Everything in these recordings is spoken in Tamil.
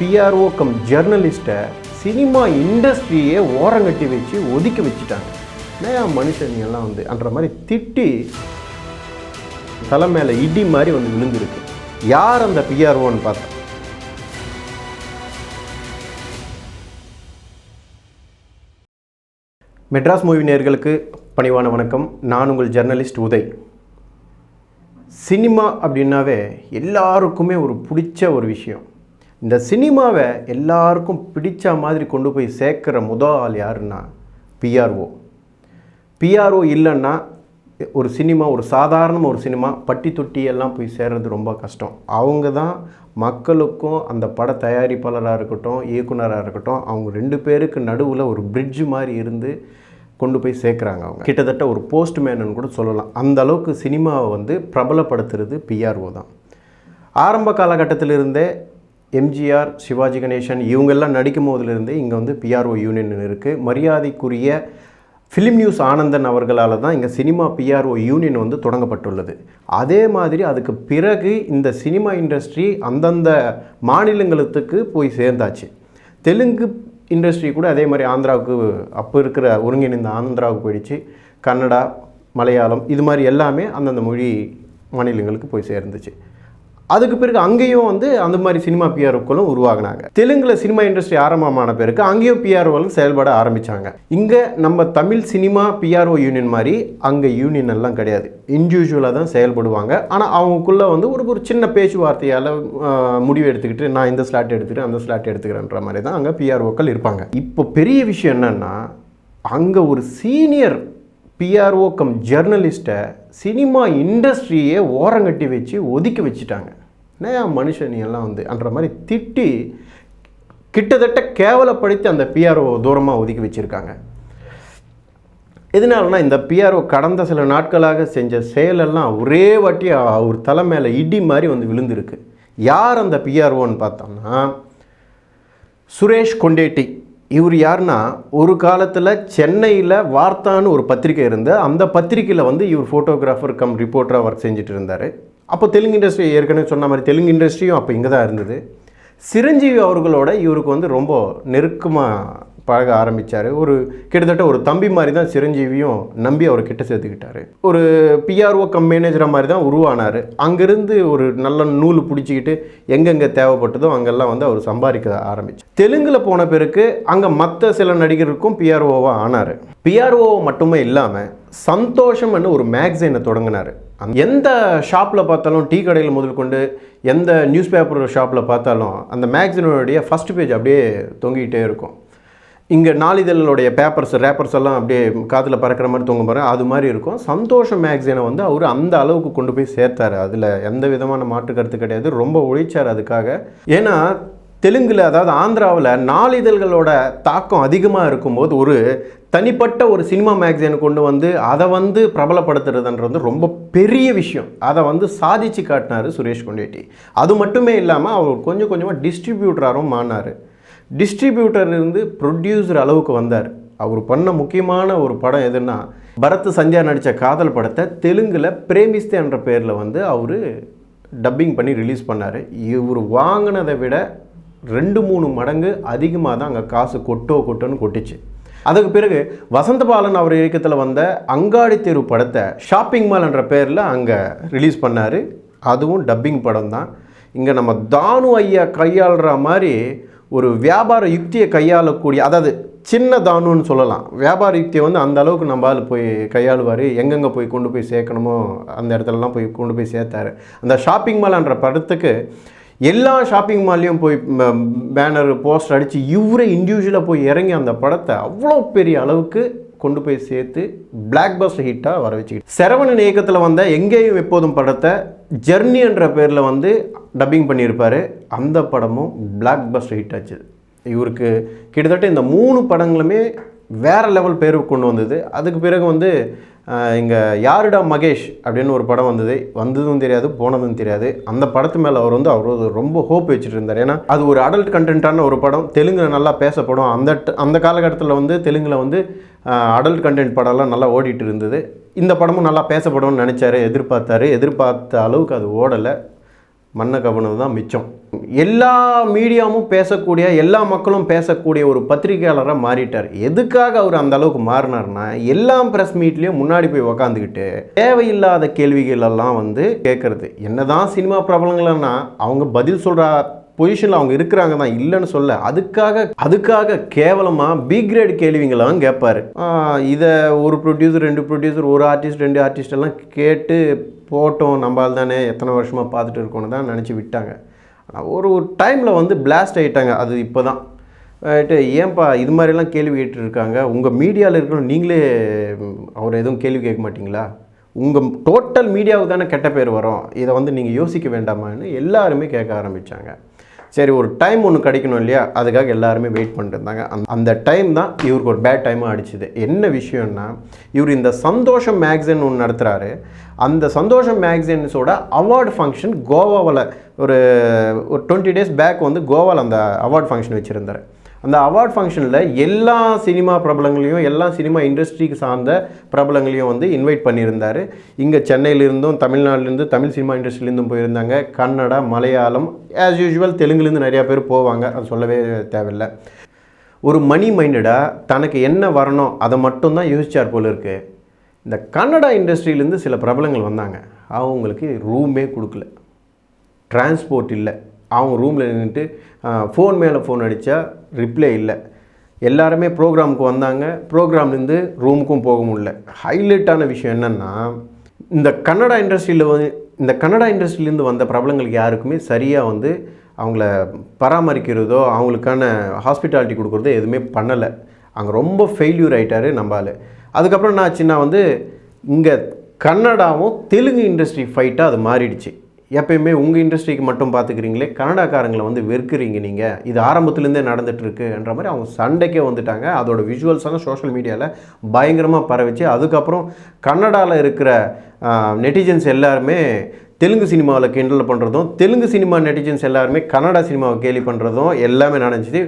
பிஆர்ஓ கம் ஜேர்னலிஸ்ட்டை சினிமா இண்டஸ்ட்ரியே ஓரங்கட்டி வச்சு ஒதுக்கி வச்சுட்டாங்க. ஏன் மனுஷன் வந்து? அன்ற மாதிரி திட்டி தலை மேலே இடி மாதிரி வந்து விழுந்திருக்கு. யார் அந்த பிஆர்ஓன்னு பார்த்தா? மெட்ராஸ் மூவி நேர்களுக்கு பணிவான வணக்கம். நான் உங்கள் ஜெர்னலிஸ்ட் உதய். சினிமா அப்படின்னாவே எல்லாருக்குமே ஒரு பிடிச்ச ஒரு விஷயம். இந்த சினிமாவை எல்லாருக்கும் பிடிச்ச மாதிரி கொண்டு போய் சேர்க்குற முதல் ஆள் யாருன்னா பிஆர்ஓ பிஆர்ஓ இல்லைன்னா ஒரு சினிமா ஒரு சாதாரண ஒரு சினிமா பட்டி தொட்டி எல்லாம் போய் சேர்றது ரொம்ப கஷ்டம். அவங்க தான் மக்களுக்கும் அந்த பட தயாரிப்பாளராக இருக்கட்டும் இயக்குனராக இருக்கட்டும் அவங்க ரெண்டு பேருக்கு நடுவில் ஒரு பிரிட்ஜ் மாதிரி இருந்து கொண்டு போய் சேர்க்குறாங்க அவங்க. கிட்டத்தட்ட ஒரு போஸ்ட் மேனுன்னு கூட சொல்லலாம். அந்த அளவுக்கு சினிமாவை வந்து பிரபலப்படுத்துறது பிஆர்ஓ தான். ஆரம்ப காலகட்டத்திலிருந்தே எம்ஜிஆர் சிவாஜி கணேசன் இவங்கெல்லாம் நடிக்கும் போதிலிருந்து இங்கே வந்து பிஆர்ஓ யூனியன் இருக்குது மரியாதைக்குரிய ஃபிலிம் நியூஸ் ஆனந்தன் அவர்களால் தான் இங்கே சினிமா பிஆர்ஓ யூனியன் வந்து தொடங்கப்பட்டுள்ளது. அதே மாதிரி அதுக்கு பிறகு இந்த சினிமா இண்டஸ்ட்ரி அந்தந்த மாநிலங்களுக்கு போய் சேர்ந்தாச்சு. தெலுங்கு இண்டஸ்ட்ரி கூட அதே மாதிரி ஆந்திராவுக்கு அப்போ இருக்கிற ஒருங்கிணைந்த ஆந்திராவுக்கு போயிடுச்சு. கன்னடா மலையாளம் இது மாதிரி எல்லாமே அந்தந்த மொழி மாநிலங்களுக்கு போய் சேர்ந்துச்சு. அதுக்கு பிறகு அங்கேயும் வந்து அந்த மாதிரி சினிமா பிஆர்ஓக்களும் உருவாகினாங்க. தெலுங்கில் சினிமா இண்டஸ்ட்ரி ஆரம்பமான பிறகு அங்கேயும் பிஆர்ஓக்கள் செயல்பட ஆரம்பித்தாங்க இங்கே நம்ம தமிழ் சினிமா பிஆர்ஓ யூனியன் மாதிரி அங்கே யூனியன் எல்லாம் கிடையாது. இண்டிவிஜுவலாக தான் செயல்படுவாங்க. ஆனால் அவங்களுக்குள்ள வந்து ஒரு ஒரு சின்ன பேச்சுவார்த்தையால் முடிவு எடுத்துக்கிட்டு நான் இந்த ஸ்லாட் எடுத்துக்கிறேன் அந்த ஸ்லாட் எடுத்துக்கிறேன்ற மாதிரி தான் அங்கே பிஆர்ஓக்கள் இருப்பாங்க. இப்போ பெரிய விஷயம் என்னென்னா அங்கே ஒரு சீனியர் பிஆர்ஓ கம் ஜெர்னலிஸ்ட்டை சினிமா இண்டஸ்ட்ரியே ஓரங்கட்டி வச்சு ஒதுக்கி வச்சுட்டாங்க. ஏன் மனுஷன் எல்லாம் வந்து? அன்ற மாதிரி திட்டி கிட்டத்தட்ட கேவலப்படுத்தி அந்த பிஆர்ஓ தூரமாக ஒதுக்கி வச்சுருக்காங்க. எதனாலனா இந்த பிஆர்ஓ கடந்த சில நாட்களாக செஞ்ச செயலெல்லாம் ஒரே வாட்டி அவர் தலை மேலே இடி மாதிரி வந்து விழுந்திருக்கு. யார் அந்த பிஆர்ஓன்னு பார்த்தோம்னா சுரேஷ் கொண்டேட்டி. இவர் யாருன்னா ஒரு காலத்தில் சென்னையில் வார்த்தான்னு ஒரு பத்திரிக்கை இருந்து அந்த பத்திரிக்கையில் வந்து இவர் ஃபோட்டோகிராஃபர் கம் ரிப்போர்ட்டராக ஒர்க் செஞ்சுட்டு இருந்தார். அப்போ தெலுங்கு இண்டஸ்ட்ரி ஏற்கனவே சொன்ன மாதிரி தெலுங்கு இண்டஸ்ட்ரியும் அப்போ இங்கே தான் இருந்தது. சிரஞ்சீவி அவர்களோட இவருக்கு வந்து ரொம்ப நெருக்கமாக பழக ஆரம்பித்தார் ஒரு கிட்டத்தட்ட ஒரு தம்பி மாதிரி தான் சிரஞ்சீவியும் நம்பி அவர் கிட்ட சேர்த்துக்கிட்டாரு. ஒரு பிஆர்ஓ கம் மேனேஜராக மாதிரி தான் உருவானார். அங்கேருந்து ஒரு நல்ல நூல் பிடிச்சிக்கிட்டு எங்கெங்கே தேவைப்பட்டதோ அங்கெல்லாம் வந்து அவர் சம்பாதிக்க ஆரம்பிச்சு தெலுங்கில் போன பிறகு அங்கே மற்ற சில நடிகருக்கும் பிஆர்ஓவாக ஆனார். பிஆர்ஓ மட்டுமே இல்லாமல் சந்தோஷம்னு ஒரு மேக்சினை தொடங்கினார். எந்த ஷாப்பில் பார்த்தாலும் டீ கடையில் முதல் கொண்டு எந்த நியூஸ் பேப்பர் ஷாப்பில் பார்த்தாலும் அந்த மேக்சினோடைய ஃபஸ்ட் பேஜ் அப்படியே தொங்கிக்கிட்டே இருக்கும். இங்கே நாளிதழ்களுடைய பேப்பர்ஸ் ரேப்பர்ஸ் எல்லாம் அப்படியே காதில் பறக்கிற மாதிரி தூங்க போகிறேன் அது மாதிரி இருக்கும். சந்தோஷம் மேக்சினை வந்து அவர் அந்த அளவுக்கு கொண்டு போய் சேர்த்தாரு. அதில் எந்த விதமான மாற்று கருத்து கிடையாது. ரொம்ப உழைச்சார் அதுக்காக. ஏன்னா தெலுங்கில் அதாவது ஆந்திராவில் நாளிதழ்களோட தாக்கம் அதிகமாக இருக்கும்போது ஒரு தனிப்பட்ட ஒரு சினிமா மேக்சினை கொண்டு வந்து அதை வந்து பிரபலப்படுத்துறதுன்றது வந்து ரொம்ப பெரிய விஷயம். அதை வந்து சாதிச்சு காட்டினார் சுரேஷ் கொண்டேட்டி. அது மட்டுமே இல்லாமல் அவர் கொஞ்சம் கொஞ்சமாக டிஸ்ட்ரிபியூட்டராகவும் மாறினார். டிஸ்ட்ரிபியூட்டர் இருந்து ப்ரொடியூசர் அளவுக்கு வந்தார். அவர் பண்ண முக்கியமான ஒரு படம் எதுன்னா பரத் சந்தியா நடித்த காதல் படத்தை தெலுங்கில் பிரேமிஸ்தே என்ற பேரில் வந்து அவர் டப்பிங் பண்ணி ரிலீஸ் பண்ணார். இவர் வாங்கினதை விட ரெண்டு மூணு மடங்கு அதிகமாக தான் அங்கே காசு கொட்டோ கொட்டோன்னு கொட்டுச்சு. அதுக்கு பிறகு வசந்தபாலன் அவர் இயக்கத்தில் வந்த அங்காடி தெரு படத்தை ஷாப்பிங் மால் என்ற பேரில் அங்கே ரிலீஸ் பண்ணார். அதுவும் டப்பிங் படம் தான். இங்கே நம்ம தானு ஐயா கையாளுற மாதிரி ஒரு வியாபார யுக்தியை கையாளக்கூடிய அதாவது சின்ன தானுன்னு சொல்லலாம். வியாபார யுக்தியை வந்து அந்த அளவுக்கு நம்ம ஆள் போய் கையாளுவார். எங்கெங்கே போய் கொண்டு போய் சேர்க்கணுமோ அந்த இடத்துலலாம் போய் கொண்டு போய் சேர்த்தாரு. அந்த ஷாப்பிங் மால்ன்ற படத்துக்கு எல்லா ஷாப்பிங் மால்லையும் போய் பேனர் போஸ்டர் அடித்து இவரே இண்டிவிஜுவலாக போய் இறங்கி அந்த படத்தை அவ்வளோ பெரிய அளவுக்கு கொண்டு போய் சேர்த்து பிளாக் பஸ்டர் ஹிட்டாக வர வச்சுக்கிட்டு சரவணன் இயக்கத்தில் வந்த எங்கேயும் எப்போதும் படத்தை ஜெர்னி என்ற பேரில் வந்து டப்பிங் பண்ணியிருப்பார். அந்த படமும் பிளாக் பஸ்டர் ஹிட் ஆச்சு. இவருக்கு கிட்டத்தட்ட இந்த மூணு படங்களுமே வேறு லெவல் பேர் கொண்டு வந்தது. அதுக்கு பிறகு வந்து இங்கே யாருடா மகேஷ் அப்படின்னு ஒரு படம் வந்தது. வந்ததும் தெரியாது போனதும் தெரியாது. அந்த படத்து மேலே அவர் வந்து அவர் ரொம்ப ஹோப் வச்சுட்டு இருந்தார். ஏன்னா அது ஒரு அடல்ட் கண்டென்ட்டான ஒரு படம். தெலுங்கில் நல்லா பேசப்படும். அந்த அந்த காலகட்டத்தில் வந்து தெலுங்கில் வந்து அடல்ட் கண்டென்ட் படம்லாம் நல்லா ஓடிட்டு இருந்தது. இந்த படமும் நல்லா பேசப்படும்னு நினச்சாரு எதிர்பார்த்தாரு. எதிர்பார்த்த அளவுக்கு அது ஓடலை. மன்ன கவனது தான் மிச்சம். எல்லா மீடியாவும் பேசக்கூடிய எல்லா மக்களும் பேசக்கூடிய ஒரு பத்திரிகையாளராக மாறிட்டார். எதுக்காக அவர் அந்த அளவுக்கு மாறினார்னா எல்லா ப்ரெஸ் மீட்லேயும் முன்னாடி போய் உக்காந்துக்கிட்டு தேவையில்லாத கேள்விகள் எல்லாம் வந்து கேட்குறது. என்னதான் சினிமா பிரபலங்கள்னா அவங்க பதில் சொல்கிற பொசிஷனில் அவங்க இருக்கிறாங்க தான் இல்லைன்னு சொல்ல அதுக்காக அதுக்காக கேவலமாக பி கிரேட் கேள்விங்களாம் கேட்பாரு. இதை ஒரு ப்ரொடியூசர் ரெண்டு ப்ரொடியூசர் ஒரு ஆர்டிஸ்ட் ரெண்டு ஆர்டிஸ்ட் எல்லாம் கேட்டு போட்டோம் நம்மால் தானே எத்தனை வருஷமாக பார்த்துட்டு இருக்கோன்னு தான் நினச்சி விட்டாங்க. ஆனால் ஒரு ஒரு டைமில் வந்து பிளாஸ்ட் ஆகிட்டாங்க அது இப்போ தான் ஏன்பா இது மாதிரிலாம் கேள்வி கேட்டுருக்காங்க? உங்கள் மீடியாவில் இருக்கிற நீங்களே அவர் எதுவும் கேள்வி கேட்க மாட்டிங்களா? உங்கள் டோட்டல் மீடியாவுக்கு தானே கெட்ட பேர் வரும். இதை வந்து நீங்கள் யோசிக்க வேண்டாமான்னு எல்லாருமே கேட்க ஆரம்பித்தாங்க சரி ஒரு டைம் ஒன்று கிடைக்கணும் இல்லையா? அதுக்காக எல்லாருமே வெயிட் பண்ணிட்டு இருந்தாங்க. அந்த அந்த டைம் தான் இவருக்கு ஒரு பேட் டைமாக அடிச்சுது. என்ன விஷயம்னா இவர் இந்த சந்தோஷம் மேக்சின் ஒன்று நடத்துகிறாரு அந்த சந்தோஷம் மேக்சின்ஸோட அவார்டு ஃபங்க்ஷன் கோவாவில் ஒரு ஒரு டுவெண்ட்டி டேஸ் பேக் வந்து கோவாவில் அந்த அவார்ட் ஃபங்க்ஷன் வச்சுருந்தார். அந்த அவார்ட் ஃபங்க்ஷனில் எல்லா சினிமா பிரபலங்களையும் எல்லா சினிமா இண்டஸ்ட்ரிக்கு சார்ந்த பிரபலங்களையும் வந்து இன்வைட் பண்ணியிருந்தார். இங்கே சென்னையிலிருந்தும் தமிழ்நாட்டிலேருந்து தமிழ் சினிமா இண்டஸ்ட்ரியிலேருந்தும் போயிருந்தாங்க. கன்னடா மலையாளம் ஆஸ் யூஷுவல் தெலுங்குலேருந்து நிறையா பேர் போவாங்க. அது சொல்லவே தேவையில்லை. ஒரு மணி மைண்டடாக தனக்கு என்ன வரணும் அதை மட்டும்தான் யோசிச்சார் போல் இருக்குது இந்த கன்னடா இண்டஸ்ட்ரியிலேருந்து சில பிரபலங்கள் வந்தாங்க. அவங்களுக்கு ரூமே கொடுக்கல. டிரான்ஸ்போர்ட் இல்லை. அவங்க ரூமில் நின்றுட்டு ஃபோன் மேலே ஃபோன் அடித்தா ரிப்ளை இல்லை. எல்லாருமே ப்ரோக்ராமுக்கு வந்தாங்க. ப்ரோக்ராம்லேருந்து ரூமுக்கும் போக முடியல. ஹைலைட்டான விஷயம் என்னென்னா இந்த கன்னடா இண்டஸ்ட்ரியில் வந்து இந்த கன்னடா இண்டஸ்ட்ரியிலேருந்து வந்த பிரபலங்களுக்கு யாருக்குமே சரியாக வந்து அவங்கள பராமரிக்கிறதோ அவங்களுக்கான ஹாஸ்பிட்டாலிட்டி கொடுக்குறதோ எதுவுமே பண்ணலை. அங்கே ரொம்ப ஃபெயில்யூர் ஆகிட்டாரு நம்பால். அதுக்கப்புறம் என்ன ஆச்சுன்னா வந்து இங்கே கன்னடாவும் தெலுங்கு இண்டஸ்ட்ரி ஃபைட்டாக அது மாறிடுச்சு. எப்பயுமே உங்கள் இண்டஸ்ட்ரிக்கு மட்டும் பார்த்துக்கிறீங்களே கனடாக்காரங்களை வந்து வெறுக்கிறீங்க நீங்கள் இது ஆரம்பத்துலேருந்தே நடந்துகிட்ருக்குன்ற மாதிரி அவங்க சண்டைக்கே வந்துட்டாங்க. அதோட விஷுவல்ஸெல்லாம் சோஷியல் மீடியாவில் பயங்கரமாக பரவிச்சு. அதுக்கப்புறம் கன்னடாவில் இருக்கிற நெட்டிஜன்ஸ் எல்லாருமே தெலுங்கு சினிமாவில் கிண்டல் பண்ணுறதும் தெலுங்கு சினிமா நெட்டிஜன்ஸ் எல்லாருமே கன்னடா சினிமாவை கேலி பண்ணுறதும் எல்லாமே நடந்துச்சு.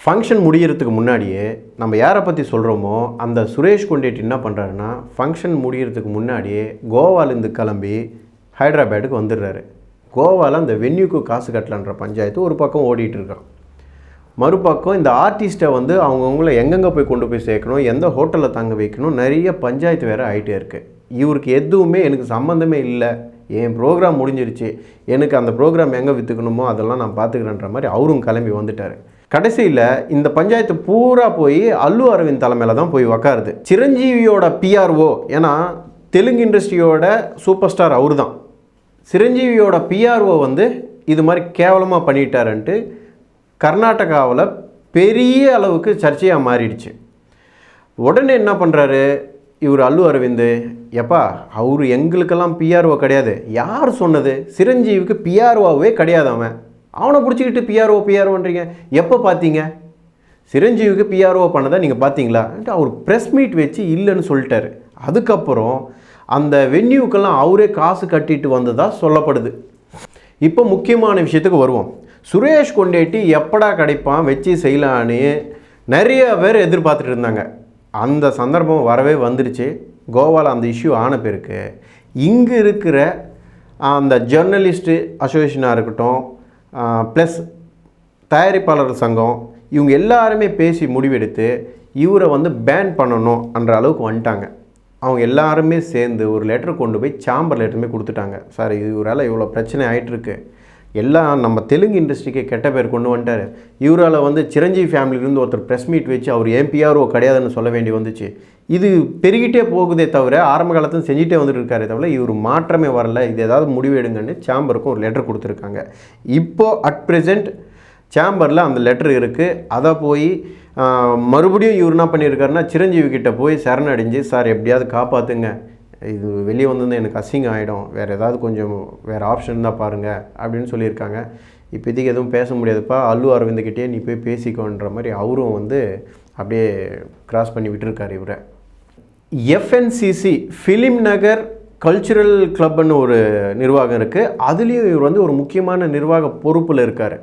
ஃபங்க்ஷன் முடிகிறதுக்கு முன்னாடியே நம்ம யாரை பற்றி சொல்கிறோமோ அந்த சுரேஷ் கொண்டேட்டி என்ன பண்ணுறாருன்னா ஃபங்க்ஷன் முடிகிறதுக்கு முன்னாடியே கோவாலேருந்து கிளம்பி ஹைதராபாத்துக்கு வந்துடுறாரு. கோவாவில் அந்த வென்யூக்கு காசு கட்டலான்ற பஞ்சாயத்து ஒரு பக்கம் ஓடிட்டுருக்கான் மறுபக்கம் இந்த ஆர்டிஸ்ட்டை வந்து அவங்கவுங்கள எங்கெங்கே போய் கொண்டு போய் சேர்க்கணும் எந்த ஹோட்டலில் தங்க வைக்கணும் நிறைய பஞ்சாயத்து வேறு ஆகிட்டே இருக்குது இவருக்கு எதுவுமே எனக்கு சம்மந்தமே இல்லை. என் ப்ரோக்ராம் முடிஞ்சிருச்சு. எனக்கு அந்த ப்ரோக்ராம் எங்கே விற்றுக்கணுமோ அதெல்லாம் நான் பார்த்துக்கிறேன்ற மாதிரி அவரும் கிளம்பி வந்துட்டார். கடைசியில் இந்த பஞ்சாயத்து பூரா போய் அல்லு அரவிந்த் தலைமையில் தான் போய் உக்காருது. சிரஞ்சீவியோட பிஆர்ஓ ஏன்னா தெலுங்கு இண்டஸ்ட்ரியோட சூப்பர் ஸ்டார் அவர் தான் சிரஞ்சீவியோட பிஆர்ஓ வந்து இது மாதிரி கேவலமாக பண்ணிட்டாருன்ட்டு கர்நாடகாவில் பெரிய அளவுக்கு சர்ச்சையாக மாறிடுச்சு. உடனே என்ன பண்ணுறாரு இவர் அல்லு அரவிந்த் எப்பா அவர் எங்களுக்கெல்லாம் பிஆர்ஓ கிடையாது. யார் சொன்னது? சிரஞ்சீவிக்கு பிஆர்ஓவே கிடையாது அவன். அவனை பிடிச்சிக்கிட்டு பிஆர்ஓ பிஆர்ஓன்றீங்க எப்போ பார்த்தீங்க சிரஞ்சீவிக்கு பிஆர்ஓ பண்ணதை நீங்கள் பார்த்தீங்களா அவர் ப்ரெஸ் மீட் வச்சு இல்லைன்னு சொல்லிட்டாரு. அதுக்கப்புறம் அந்த வென்யூக்கெல்லாம் அவரே காசு கட்டிட்டு வந்ததாக சொல்லப்படுது. இப்போ முக்கியமான விஷயத்துக்கு வருவோம். சுரேஷ் கொண்டேட்டி எப்படா கிடைப்பான் வச்சு செய்யலான்னு நிறைய பேர் எதிர்பார்த்துட்டு இருந்தாங்க. அந்த சந்தர்ப்பம் வரவே வந்துருச்சு. கோவாவில் அந்த இஷ்யூ ஆன பிறகு இங்கே இருக்கிற அந்த ஜேர்னலிஸ்ட்டு அசோசியேஷனாக இருக்கட்டும் ப்ளஸ் தயாரிப்பாளர் சங்கம் இவங்க எல்லாருமே பேசி முடிவெடுத்து இவரை வந்து பேன் பண்ணணும் என்ற அளவுக்கு வந்துட்டாங்க. அவங்க எல்லாருமே சேர்ந்து ஒரு லெட்டர் கொண்டு போய் சாம்பர் லெட்டருமே கொடுத்துட்டாங்க. சார் இவரால் இவ்வளோ பிரச்சனை ஆகிட்டுருக்கு எல்லாம் நம்ம தெலுங்கு இண்டஸ்ட்ரிக்கு கெட்ட பேர் கொண்டு வந்துட்டார். இவரால் வந்து சிரஞ்சீவி ஃபேமிலியிலேருந்து ஒருத்தர் ப்ரெஸ் மீட் வச்சு அவர் எம்பிஆர்ஓ கிடையாதுன்னு சொல்ல வேண்டி வந்துச்சு. இது பெருகிட்டே போகுதே தவிர ஆரம்ப காலத்தில் செஞ்சுட்டே வந்துட்டு இருக்காரே தவிர இவர் மாற்றமே வரல. இது ஏதாவது முடிவு எடுங்கன்னு சாம்பருக்கும் ஒரு லெட்டர் கொடுத்துருக்காங்க. இப்போது அட் ப்ரெசென்ட் சேம்பரில் அந்த லெட்டர் இருக்குது அதை போய் மறுபடியும் இவர் என்ன பண்ணியிருக்காருன்னா சிரஞ்சீவி கிட்டே போய் சரணடைஞ்சு சார் எப்படியாவது காப்பாற்றுங்க இது வெளியே வந்திருந்தால் எனக்கு அசிங்கம் ஆகிடும் வேறு ஏதாவது கொஞ்சம் வேறு ஆப்ஷன் தான் பாருங்கள் அப்படின்னு சொல்லியிருக்காங்க. இப்போதைக்கு எதுவும் பேச முடியாதுப்பா. அல்லு அரவிந்துக்கிட்டே நீ போய் பேசிக்கோன்ற மாதிரி அவரும் வந்து அப்படியே கிராஸ் பண்ணி விட்டுருக்காரு இவரை. எஃப்என்சிசி ஃபிலிம் நகர் கல்ச்சுரல் கிளப்னு ஒரு நிர்வாகம் இருக்குது அதுலேயும் இவர் வந்து ஒரு முக்கியமான நிர்வாக பொறுப்பில் இருக்கார்.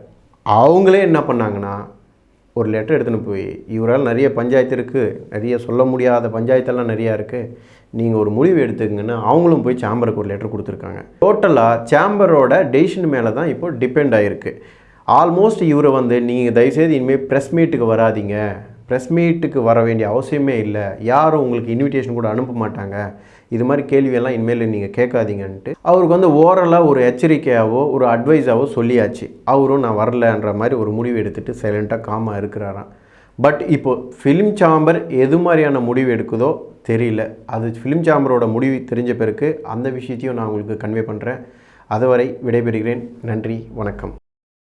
அவங்களே என்ன பண்ணாங்கன்னா ஒரு லெட்டர் எடுத்துன்னு போய் இவரால் நிறைய பஞ்சாயத்து இருக்குது நிறைய சொல்ல முடியாத பஞ்சாயத்தெல்லாம் நிறையா இருக்குது நீங்கள் ஒரு முடிவு எடுத்துக்கங்கன்னு அவங்களும் போய் சேம்பருக்கு ஒரு லெட்டர் கொடுத்துருக்காங்க. டோட்டலாக சேம்பரோட டெசிஷன் மேலே தான் இப்போ டிபெண்ட் ஆகிருக்கு ஆல்மோஸ்ட் இவரை வந்து நீங்கள் தயவுசெய்து இனிமேல் ப்ரெஸ் மீட்டுக்கு வராதீங்க. ப்ரெஸ் மீட்டுக்கு வர வேண்டிய அவசியமே இல்லை. யாரும் உங்களுக்கு இன்விடேஷன் கூட அனுப்ப மாட்டாங்க. இது மாதிரி கேள்வியெல்லாம் இனிமேல் நீங்கள் கேட்காதீங்கன்ட்டு. அவருக்கு வந்து ஓரலாக ஒரு எச்சரிக்கையாவோ ஒரு அட்வைஸாவோ சொல்லியாச்சு. அவரும் நான் வரலன்ற மாதிரி ஒரு முடிவு எடுத்துகிட்டு சைலண்ட்டாக காமாக இருக்கிறாராம். பட் இப்போது ஃபிலிம் சாம்பர் எது மாதிரியான முடிவு எடுக்குதோ தெரியல. அது ஃபிலிம் சாம்பரோட முடிவு தெரிஞ்ச பிறகு அந்த விஷயத்தையும் நான் உங்களுக்கு கன்வே பண்ணுறேன் அதுவரை விடைபெறுகிறேன். நன்றி வணக்கம்.